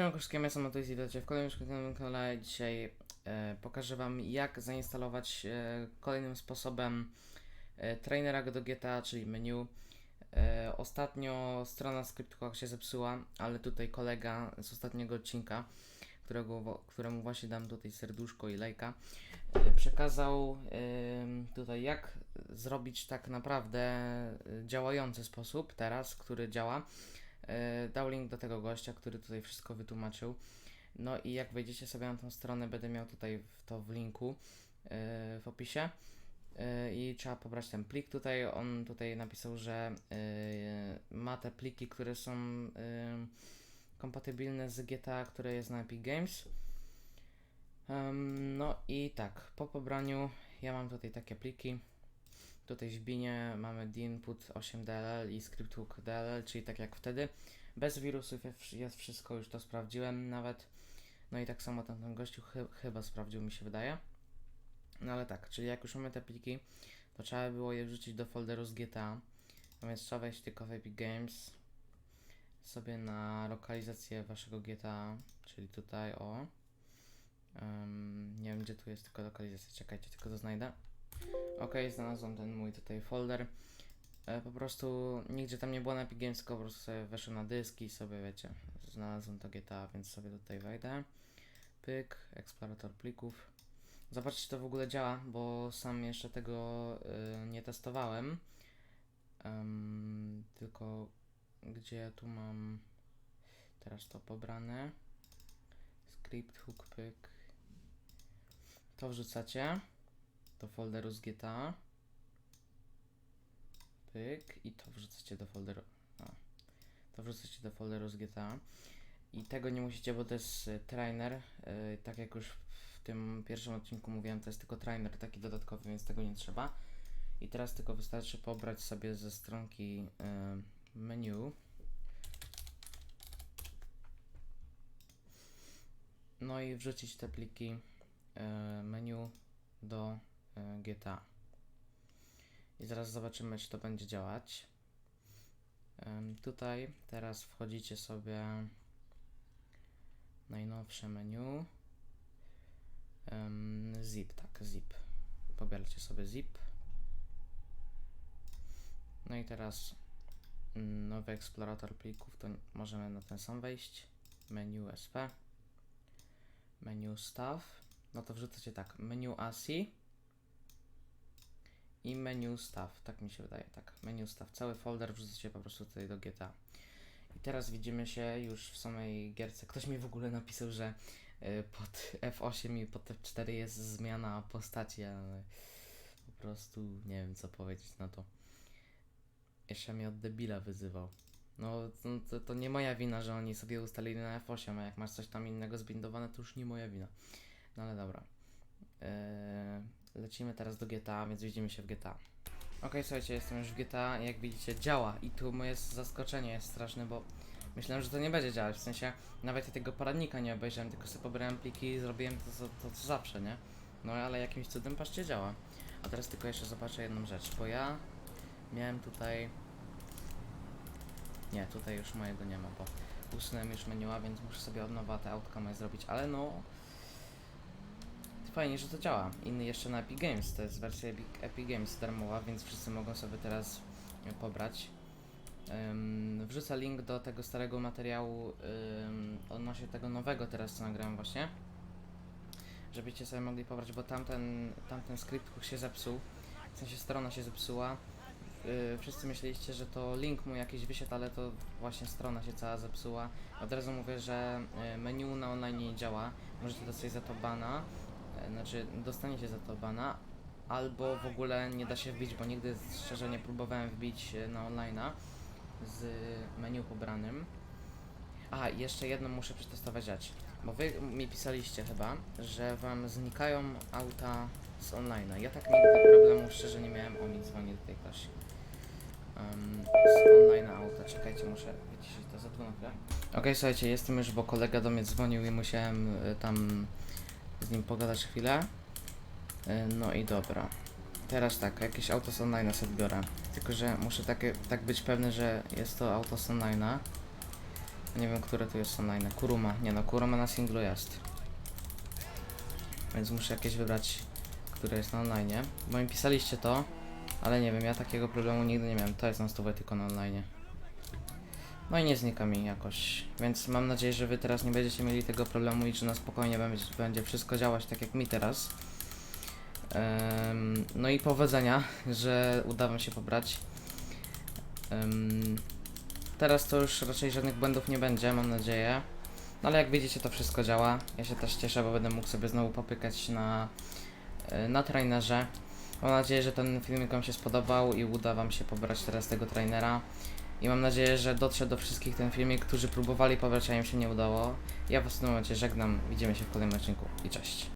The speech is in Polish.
Siema wszystkim, ja Mateusz i witajcie w kolejnym szkolnym kanale. Dzisiaj e, pokażę Wam jak zainstalować e, kolejnym sposobem e, trainera do GTA, czyli menu. E, ostatnio strona Script.com się zepsuła, ale tutaj kolega z ostatniego odcinka, którego, któremu właśnie dam tutaj serduszko i lajka, e, przekazał em, tutaj jak zrobić tak naprawdę e, działający sposób teraz, który działa. E, dał link do tego gościa, który tutaj wszystko wytłumaczył. No i jak wejdziecie sobie na tą stronę, będę miał tutaj to w linku e, w opisie. E, I trzeba pobrać ten plik tutaj. On tutaj napisał, że ma te pliki, które są kompatybilne z GTA, które jest na Epic Games. No i tak, po pobraniu ja mam tutaj takie pliki. Tutaj w binie mamy d'input 8DLL i script hook DLL, czyli tak jak wtedy. Bez wirusów jest- wszystko, już to sprawdziłem nawet. No i tak samo ten, ten gościu chy, chyba sprawdził, mi się wydaje. No ale tak, czyli jak już mamy te pliki, to trzeba było je wrzucić do folderu z GTA. A więc trzeba wejść tylko w Epic Games, sobie na lokalizację waszego GTA, czyli tutaj o. Em, nie wiem gdzie tu jest tylko lokalizacja, czekajcie, tylko to znajdę. Ok, znalazłem ten mój tutaj folder. E, po prostu nigdzie tam nie było na Epic tylko po prostu sobie weszłem na dyski i sobie wiecie, znalazłem to GTA, więc sobie tutaj wejdę. Pyk, eksplorator plików. Zobaczcie, to w ogóle działa, bo sam jeszcze tego y, nie testowałem. Em, tylko gdzie ja tu mam teraz to pobrane. Script hook pyk. To wrzucacie do folderu z GTA. Pyk i to wrzucacie do folderu. A, to wrzucacie do folderu z GTA. I tego nie musicie, bo to jest y, trainer. y, tak jak już w tym pierwszym odcinku mówiłem, to jest tylko trainer taki dodatkowy, więc tego nie trzeba. I teraz tylko wystarczy pobrać sobie ze stronki y, menu. No i wrzucić te pliki menu do GTA. I zaraz zobaczymy, czy to będzie działać. Tutaj teraz wchodzicie sobie najnowsze menu. Zip, tak, zip. Pobieracie sobie zip. No i teraz nowy eksplorator plików, to możemy na ten sam wejść. Menu SP. Menu staff. No to wrzucacie tak, menu ASI i menu staff, tak mi się wydaje, tak, menu staff, cały folder wrzucacie po prostu tutaj do GTA. I teraz widzimy się już w samej gierce. Ktoś mi w ogóle napisał, że y, pod F8 i pod F4 jest zmiana postaci, ale po prostu nie wiem co powiedzieć na to. Jeszcze mnie od debila wyzywał. No to, to, to nie moja wina, że oni sobie ustalili na F8, a jak masz coś tam innego zbindowane, to już nie moja wina. No ale dobra. Eee, lecimy teraz do GTA, więc widzimy się w GTA. Ok, słuchajcie, jestem już w GTA jak widzicie działa i tu moje zaskoczenie jest straszne, bo myślałem, że to nie będzie działać, w sensie nawet ja tego poradnika nie obejrzałem, tylko sobie pobrałem pliki i zrobiłem to, co- to, co zawsze, nie? No ale jakimś cudem patrzcie działa. A teraz tylko jeszcze zobaczę jedną rzecz, bo ja miałem tutaj... Nie, tutaj już mojego nie ma, bo usunąłem już menu, więc muszę sobie od nowa te outcome zrobić, ale no... Fajnie, że to działa. Inny jeszcze na Epic Games. To jest wersja Epic, Epic Games darmowa, więc wszyscy mogą sobie teraz pobrać. Ym, wrzucę link do tego starego materiału ym, odnośnie tego nowego teraz, co nagrałem właśnie. Żebyście sobie mogli pobrać, bo tamten, tamten skrypt się zepsuł. W sensie strona się zepsuła. Yy, wszyscy myśleliście, że to link mu jakiś wyszedł, ale to właśnie strona się cała zepsuła. Od razu mówię, że y, menu na online nie działa. Możecie dostać za to bana. E, Znaczy, dostanie się za to bana, albo w ogóle nie da się wbić, bo nigdy szczerze nie próbowałem wbić e, na online'a z menu pobranym. A, jeszcze jedno muszę przetestować rzecz, bo wy mi pisaliście chyba, że wam znikają auta z online'a. Ja tak nigdy problemu szczerze nie miałem. O, mi dzwoni tutaj ktoś. Um, z online'a auta, czekajcie, muszę wyciszyć to za na chwilę. Okej, słuchajcie, jestem już, bo kolega do mnie dzwonił i musiałem y, tam z nim pogadać chwilę. Y, No i dobra. Teraz tak, jakieś auto z online'a sobie biorę. Tylko, że muszę takie, tak być pewny, że jest to auto z online'a. Nie wiem, które tu jest online. Kuruma. Nie no, Kuruma na singlu jest. Więc muszę jakieś wybrać, które jest na online. Bo mi pisaliście to, ale nie wiem, ja takiego problemu nigdy nie miałem. To jest na stówę tylko na online. No i nie znika mi jakoś. Więc mam nadzieję, że wy teraz nie będziecie mieli tego problemu i że na spokojnie będzie, będzie wszystko działać tak jak mi teraz. Em, no i powodzenia, że uda wam się pobrać. Em, teraz to już raczej żadnych błędów nie będzie, mam nadzieję. No ale jak widzicie, to wszystko działa. Ja się też cieszę, bo będę mógł sobie znowu popykać na, e, na trainerze. Mam nadzieję, że ten filmik Wam się spodobał i uda Wam się pobrać teraz tego trainera. I mam nadzieję, że dotrze do wszystkich ten filmik, którzy próbowali im się nie udało. Ja w tym momencie żegnam. Widzimy się w kolejnym odcinku i cześć.